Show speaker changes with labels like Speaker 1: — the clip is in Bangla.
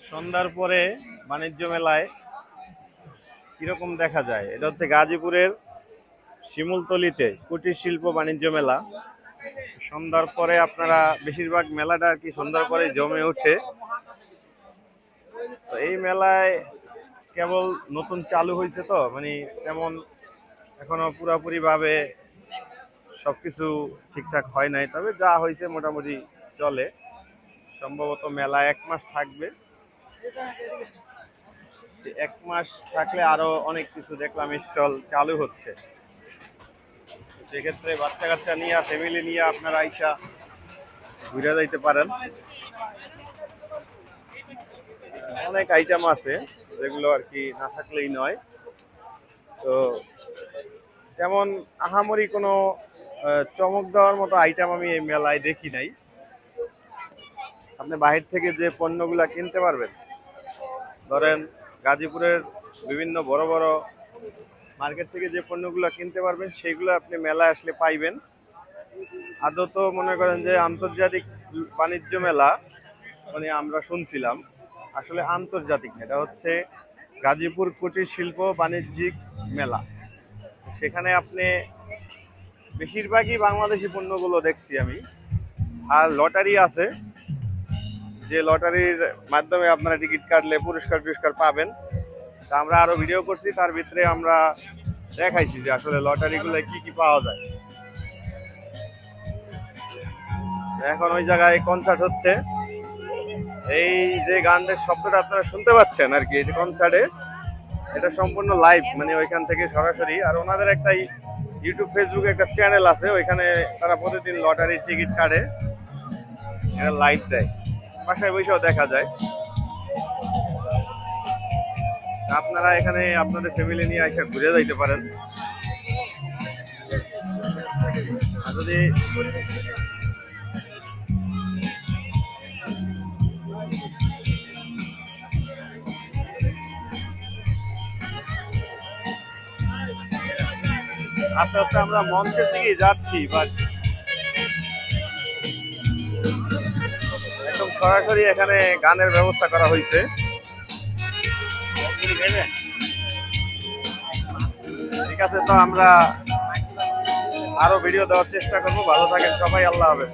Speaker 1: সন্ধ্যার পরে বাণিজ্য মেলায় কীরকম দেখা যায়? এটা হচ্ছে গাজীপুরের শিমুলতলিতে কুটির শিল্প বাণিজ্য মেলা। সন্ধ্যার পরে আপনারা বেশিরভাগ মেলাটা আর কি সন্ধ্যার পরে জমে ওঠে। তো এই মেলায় কেবল নতুন চালু হয়েছে তো? মানে তেমন এখনও পুরাপুরি সব কিছু ঠিকঠাক হয় নাই। তবে যা হয়েছে মোটামুটি চলে। সম্ভবত মেলা এক মাস থাকবে। এক মাস থাকলে আরও অনেক কিছু দেখলাম স্টল চালু হচ্ছে। সেক্ষেত্রে বাচ্চা কাচ্চা নিয়ে ফ্যামিলি নিয়ে আপনারা আইসা ঘুরে যাইতে পারেন। অনেক আইটেম আছে, যেগুলো আর কি না থাকলেই নয়। তো তেমন আহামরি কোনো চমক দেওয়ার মতো আইটেম আমি এই মেলায় দেখি নাই। আপনি বাহির থেকে যে পণ্যগুলা কিনতে পারবেন ধরেন গাজীপুরের বিভিন্ন বড় বড় মার্কেট থেকে যে পণ্যগুলো কিনতে পারবেন সেইগুলো আপনি মেলায় আসলে পাইবেন। আদত মনে করেন যে আন্তর্জাতিক বাণিজ্য মেলা মানে আমরা শুনছিলাম। আসলে আন্তর্জাতিক এটা হচ্ছে গাজীপুর কুটির শিল্প বাণিজ্যিক মেলা। সেখানে আপনি বেশিরভাগই বাংলাদেশি পণ্যগুলো দেখছি আমি। আর লটারি আছে যে লটারির মাধ্যমে আপনারা টিকিট কাটলে পুরস্কার টুরস্কার পাবেন, তা আমরা আরও ভিডিও করছি, তার ভিতরে আমরা দেখাইছি যে আসলে লটারিগুলো কি কি পাওয়া যায়। এখন ওই জায়গায় কনসার্ট হচ্ছে। এই যে গানের শব্দটা আপনারা শুনতে পাচ্ছেন আর কি, এই যে কনসার্টে এটা সম্পূর্ণ লাইভ মানে ওইখান থেকে সরাসরি। আর ওনাদের একটা ইউটিউব ফেসবুকে একটা চ্যানেল আছে, ওইখানে তারা প্রতিদিন লটারির টিকিট কাটে। এটা লাইভ দেয়। বাসায় বসেও দেখা যায়। আপনারা এখানে আপনাদের ফ্যামিলি নিয়ে এসে ঘুরে যাইতে পারেন। যদি আস্তে আস্তে আমরা মঞ্চের দিকে যাচ্ছি বাট সরাসরি এখানে গানের ব্যবস্থা করা হয়েছে। ঠিক আছে, তো আমরা আরও ভিডিও দেওয়ার চেষ্টা করব। ভালো থাকেন সবাই, আল্লাহ হাফেজ।